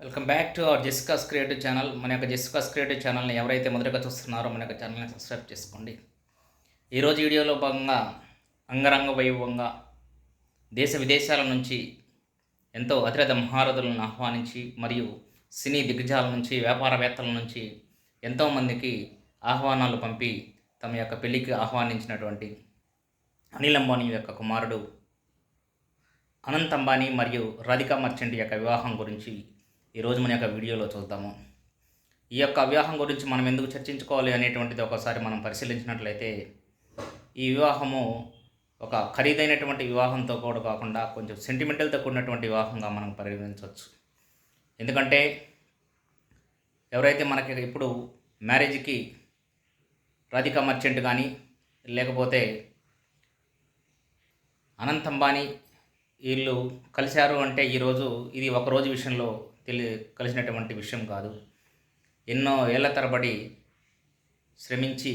Welcome back to our Jeska's creative channel మన యొక్క జెస్కాస్ creative ఛానల్ని ఎవరైతే మొదటగా చూస్తున్నారో మన యొక్క ఛానల్ని సబ్స్క్రైబ్ చేసుకోండి. ఈరోజు వీడియోలో భాగంగా అంగరంగ వైభవంగా దేశ విదేశాల నుంచి ఎంతో అతిరథ మహారథులను ఆహ్వానించి మరియు సినీ దిగ్గజాల నుంచి వ్యాపారవేత్తల నుంచి ఎంతోమందికి ఆహ్వానాలు పంపి తమ యొక్క పెళ్ళికి ఆహ్వానించినటువంటి అనిల్ అంబానీ యొక్క కుమారుడు అనంత్ అంబానీ మరియు రాధికా మర్చెంట్ యొక్క వివాహం గురించి ఈరోజు మన యొక్క వీడియోలో చూద్దాము. ఈ యొక్క వివాహం గురించి మనం ఎందుకు చర్చించుకోవాలి అనేటువంటిది ఒకసారి మనం పరిశీలించినట్లయితే ఈ వివాహము ఒక ఖరీదైనటువంటి వివాహంతో కూడా కాకుండా కొంచెం సెంటిమెంటల్తో కూడినటువంటి వివాహంగా మనం పరిగణించవచ్చు. ఎందుకంటే ఎవరైతే మనకి ఇప్పుడు మ్యారేజ్కి రాధికా మర్చెంట్ కానీ లేకపోతే అనంతంబాని వీళ్ళు కలిశారు అంటే ఈరోజు ఇది ఒక రోజు విషయంలో తెలి కలిసినటువంటి విషయం కాదు. ఎన్నో ఏళ్ళ తరబడి శ్రమించి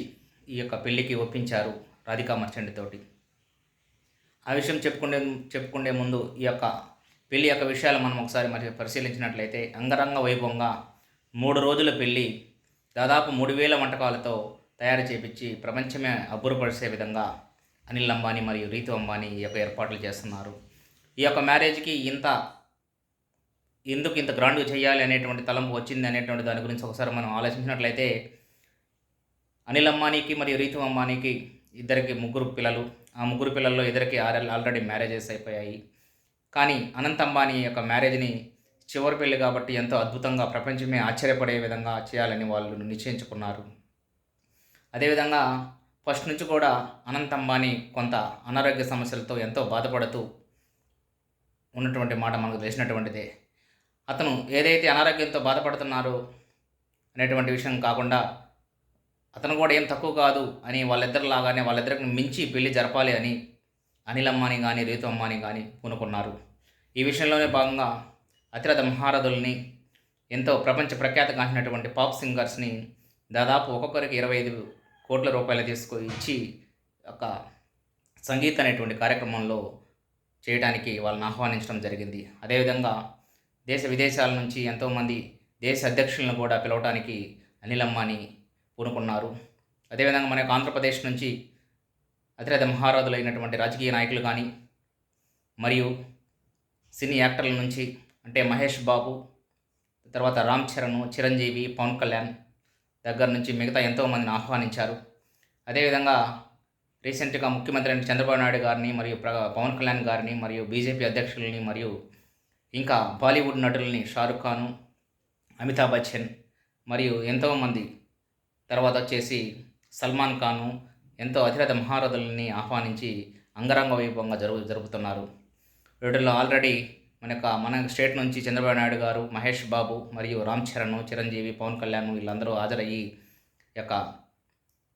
ఈ యొక్క పెళ్ళికి ఒప్పించారు రాధికా మర్చెంట్ తోటి. ఆ విషయం చెప్పుకునే చెప్పుకునే ముందు ఈ యొక్క పెళ్ళి యొక్క విషయాలు మనం ఒకసారి మరి పరిశీలించినట్లయితే అంగరంగ వైభవంగా మూడు రోజుల పెళ్ళి దాదాపు మూడు వేల వంటకాలతో తయారు చేపించి ప్రపంచమే అబ్బురపరిచే విధంగా అనిల్ అంబానీ మరియు రీతు అంబానీ ఈ యొక్క ఏర్పాట్లు చేస్తున్నారు. ఈ యొక్క మ్యారేజ్కి ఇంత ఎందుకు ఇంత గ్రాండ్గా చేయాలి అనేటువంటి తలంపు వచ్చింది అనేటువంటి దాని గురించి ఒకసారి మనం ఆలోచించినట్లయితే అనిల్ అంబానీకి మరియు రీతు అమ్మానీకి ఇద్దరికి ముగ్గురు పిల్లలు. ఆ ముగ్గురు పిల్లల్లో ఇద్దరికి ఆల్రెడీ మ్యారేజెస్ అయిపోయాయి. కానీ అనంత్ అంబానీ యొక్క మ్యారేజ్ని చివరి పెళ్ళి కాబట్టి ఎంతో అద్భుతంగా ప్రపంచమే ఆశ్చర్యపడే విధంగా చేయాలని వాళ్ళు నిశ్చయించుకున్నారు. అదేవిధంగా ఫస్ట్ నుంచి కూడా అనంత్ అంబానీ కొంత అనారోగ్య సమస్యలతో ఎంతో బాధపడుతూ ఉన్నటువంటి మాట మనకు తెలిసినటువంటిదే. అతను ఏదైతే అనారోగ్యంతో బాధపడుతున్నారో అనేటువంటి విషయం కాకుండా అతను కూడా ఏం తక్కువ కాదు అని వాళ్ళిద్దరిలాగానే వాళ్ళిద్దరికి మించి పెళ్ళి జరపాలి అని అనిల్ కానీ రీతు అమ్మాని కానీ పూనుకున్నారు. ఈ విషయంలోనే భాగంగా అతిరథ మహారథుల్ని ఎంతో ప్రపంచ ప్రఖ్యాతగాంచినటువంటి పాప్ సింగర్స్ని దాదాపు ఒక్కొక్కరికి ఇరవై ఐదు కోట్ల రూపాయలు తీసుకు ఇచ్చి ఒక సంగీత అనేటువంటి కార్యక్రమంలో చేయడానికి వాళ్ళని ఆహ్వానించడం జరిగింది. అదేవిధంగా దేశ విదేశాల నుంచి ఎంతోమంది దేశ అధ్యక్షులను కూడా పిలవడానికి అనిల్ అమ్మాని పూనుకున్నారు. అదేవిధంగా మన యొక్క ఆంధ్రప్రదేశ్ నుంచి అతిరథ మహారాజులైనటువంటి రాజకీయ నాయకులు కానీ మరియు సినీ యాక్టర్ల నుంచి అంటే మహేష్ బాబు తర్వాత రామ్ చరణ్ చిరంజీవి పవన్ కళ్యాణ్ దగ్గర నుంచి మిగతా ఎంతోమందిని ఆహ్వానించారు. అదేవిధంగా రీసెంట్గా ముఖ్యమంత్రి చంద్రబాబు నాయుడు గారిని మరియు ప్ర పవన్ కళ్యాణ్ గారిని మరియు బీజేపీ అధ్యక్షులని మరియు ఇంకా బాలీవుడ్ నటులని షారుఖ్ ఖాను అమితాబ్ బచ్చన్ మరియు ఎంతోమంది తర్వాత వచ్చేసి సల్మాన్ ఖాను ఎంతో అతిరథ మహారథులని ఆహ్వానించి అంగరంగ వైభవంగా జరుగు జరుపుతున్నారు. వీటిలో ఆల్రెడీ మన యొక్క మన స్టేట్ నుంచి చంద్రబాబు నాయుడు గారు మహేష్ బాబు మరియు రామ్ చరణ్ చిరంజీవి పవన్ కళ్యాణ్ వీళ్ళందరూ హాజరయ్యి యొక్క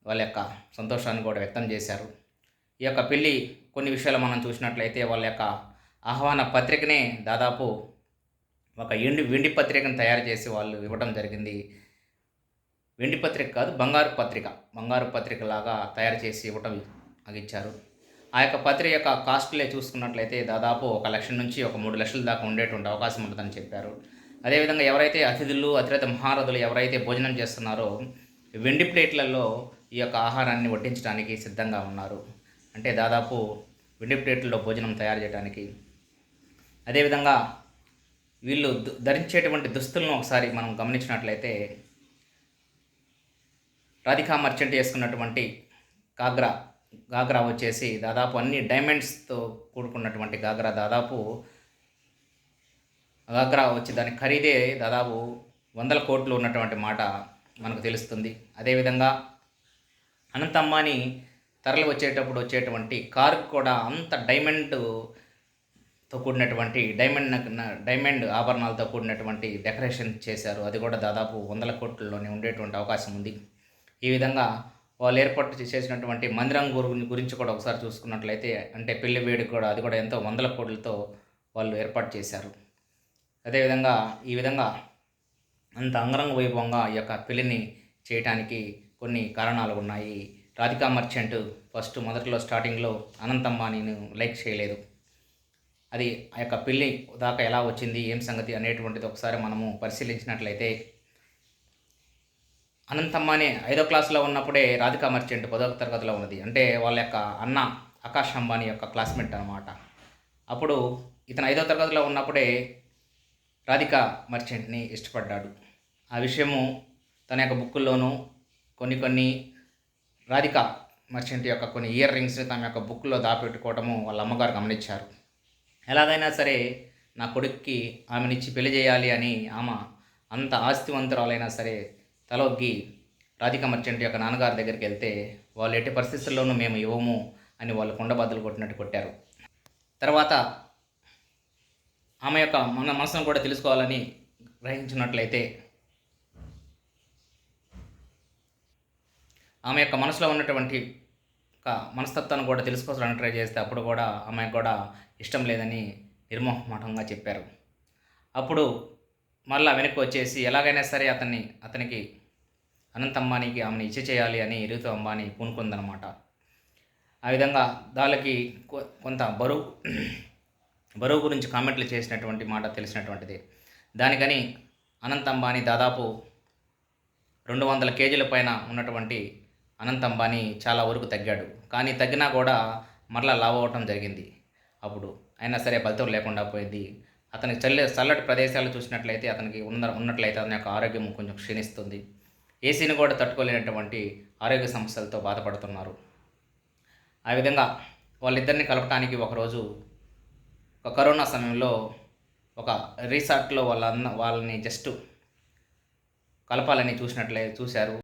వాళ్ళ యొక్క సంతోషాన్ని కూడా వ్యక్తం చేశారు. ఈ యొక్క పెళ్ళి కొన్ని విషయాలు మనం చూసినట్లయితే వాళ్ళ యొక్క ఆహ్వాన పత్రికనే దాదాపు ఒక ఎండి వెండి పత్రికను తయారు చేసి వాళ్ళు ఇవ్వడం జరిగింది. వెండి పత్రిక కాదు బంగారు పత్రిక. బంగారు పత్రిక లాగా తయారు చేసి ఇవ్వటం అది ఇచ్చారు. ఆ యొక్క పత్రిక యొక్క కాస్ట్లే చూసుకున్నట్లయితే దాదాపు ఒక లక్ష నుంచి ఒక మూడు లక్షల దాకా ఉండేటువంటి అవకాశం ఉంటుందని చెప్పారు. అదేవిధంగా ఎవరైతే అతిథులు అతిరథ మహారథులు ఎవరైతే భోజనం చేస్తున్నారో వెండి ప్లేట్లలో ఈ యొక్క ఆహారాన్ని వడ్డించడానికి సిద్ధంగా ఉన్నారు. అంటే దాదాపు వెండి ప్లేట్లలో భోజనం తయారు చేయడానికి అదేవిధంగా వీళ్ళు ధరించేటువంటి దుస్తులను ఒకసారి మనం గమనించినట్లయితే రాధికా మర్చెంట్ వేసుకున్నటువంటి గాగ్రా గాగ్రా వచ్చేసి దాదాపు అన్ని డైమండ్స్తో కూడుకున్నటువంటి గాగ్రా. దాదాపు గాగ్రా వచ్చి దాని ఖరీదే దాదాపు వందల కోట్లు ఉన్నటువంటి మాట మనకు తెలుస్తుంది. అదేవిధంగా అనంత అంబానీ తరలి వచ్చేటప్పుడు వచ్చేటువంటి కారు కూడా అంత డైమండ్ కూడినటువంటి డైమండ్ డైమండ్ ఆభరణాలతో కూడినటువంటి డెకరేషన్ చేశారు. అది కూడా దాదాపు వందల కోట్లలోనే ఉండేటువంటి అవకాశం ఉంది. ఈ విధంగా వాళ్ళు ఏర్పాటు చేసినటువంటి మందిరం గురించి కూడా ఒకసారి చూసుకున్నట్లయితే అంటే పెళ్ళి వేడుక కూడా అది కూడా ఎంతో వందల కోట్లతో వాళ్ళు ఏర్పాటు చేశారు. అదేవిధంగా ఈ విధంగా అంత అంగరంగ వైభవంగా ఈ యొక్క పెళ్ళిని చేయటానికి కొన్ని కారణాలు ఉన్నాయి. రాధికా మర్చెంట్ ఫస్ట్ మొదట్లో స్టార్టింగ్లో అనంతమ్మానిని లైక్ చేయలేదు. అది ఆ యొక్క పెళ్ళి దాకా ఎలా వచ్చింది ఏం సంగతి అనేటువంటిది ఒకసారి మనము పరిశీలించినట్లయితే అనంతమ్మని ఐదో క్లాసులో ఉన్నప్పుడే రాధికా మర్చెంట్ పదో తరగతిలో ఉన్నది. అంటే వాళ్ళ యొక్క అన్న ఆకాష్ అంబానీ యొక్క క్లాస్మేట్ అనమాట అప్పుడు ఇతను ఐదో తరగతిలో ఉన్నప్పుడే రాధికా మర్చెంట్ని ఇష్టపడ్డాడు. ఆ విషయము తన యొక్క బుక్కుల్లోనూ కొన్ని కొన్ని రాధిక మర్చెంట్ యొక్క కొన్ని ఇయర్ రింగ్స్ తన యొక్క బుక్లో దాపెట్టుకోవటము వాళ్ళ అమ్మగారు గమనించారు. ఎలాగైనా సరే నా కొడుక్కి ఆమెనిచ్చి పెళ్ళి చేయాలి అని ఆమె అంత ఆస్తివంతురాలైనా సరే తలొగ్గి రాధిక మర్చెంట్ యొక్క నాన్నగారి దగ్గరికి వెళ్తే వాళ్ళు ఎట్టి పరిస్థితుల్లోనూ మేము ఇవ్వము అని వాళ్ళు కుండబద్దలు కొట్టినట్టు కొట్టారు. తర్వాత ఆమె యొక్క మన మనసును కూడా తెలుసుకోవాలని గ్రహించినట్లయితే ఆమె యొక్క మనసులో ఉన్నటువంటి మనస్తత్వాన్ని కూడా తెలుసుకోవాలని ట్రై చేస్తే అప్పుడు కూడా ఆమెకు కూడా ఇష్టం లేదని నిర్మోహమాటంగా చెప్పారు. అప్పుడు మళ్ళా వెనక్కి వచ్చేసి ఎలాగైనా సరే అతన్ని అతనికి అనంత అంబానీకి ఆమెను ఇచ్చి చేయాలి అని రీతు అంబానీ పూనుకుందనమాట ఆ విధంగా దానికి కొ- కొంత బరువు బరువు గురించి కామెంట్లు చేసినటువంటి మాట తెలిసినటువంటిది. దానికని అనంత అంబానీ దాదాపు రెండు వందల కేజీల పైన ఉన్నటువంటి అనంత్ అంబానీ చాలా వరకు తగ్గాడు. కానీ తగ్గినా కూడా మరలా లావ్ అవ్వటం జరిగింది. అప్పుడు అయినా సరే ఫలితం లేకుండా పోయింది. అతనికి చల్లే చల్లటి ప్రదేశాలు చూసినట్లయితే అతనికి ఉన్న ఉన్నట్లయితే అతని యొక్క ఆరోగ్యం కొంచెం క్షీణిస్తుంది. ఏసీని కూడా తట్టుకోలేనటువంటి ఆరోగ్య సమస్యలతో బాధపడుతున్నారు. ఆ విధంగా వాళ్ళిద్దరిని కలపటానికి ఒకరోజు ఒక కరోనా సమయంలో ఒక రీసార్ట్లో వాళ్ళ అన్న వాళ్ళని జస్ట్ కలపాలని చూసినట్లే చూశారు.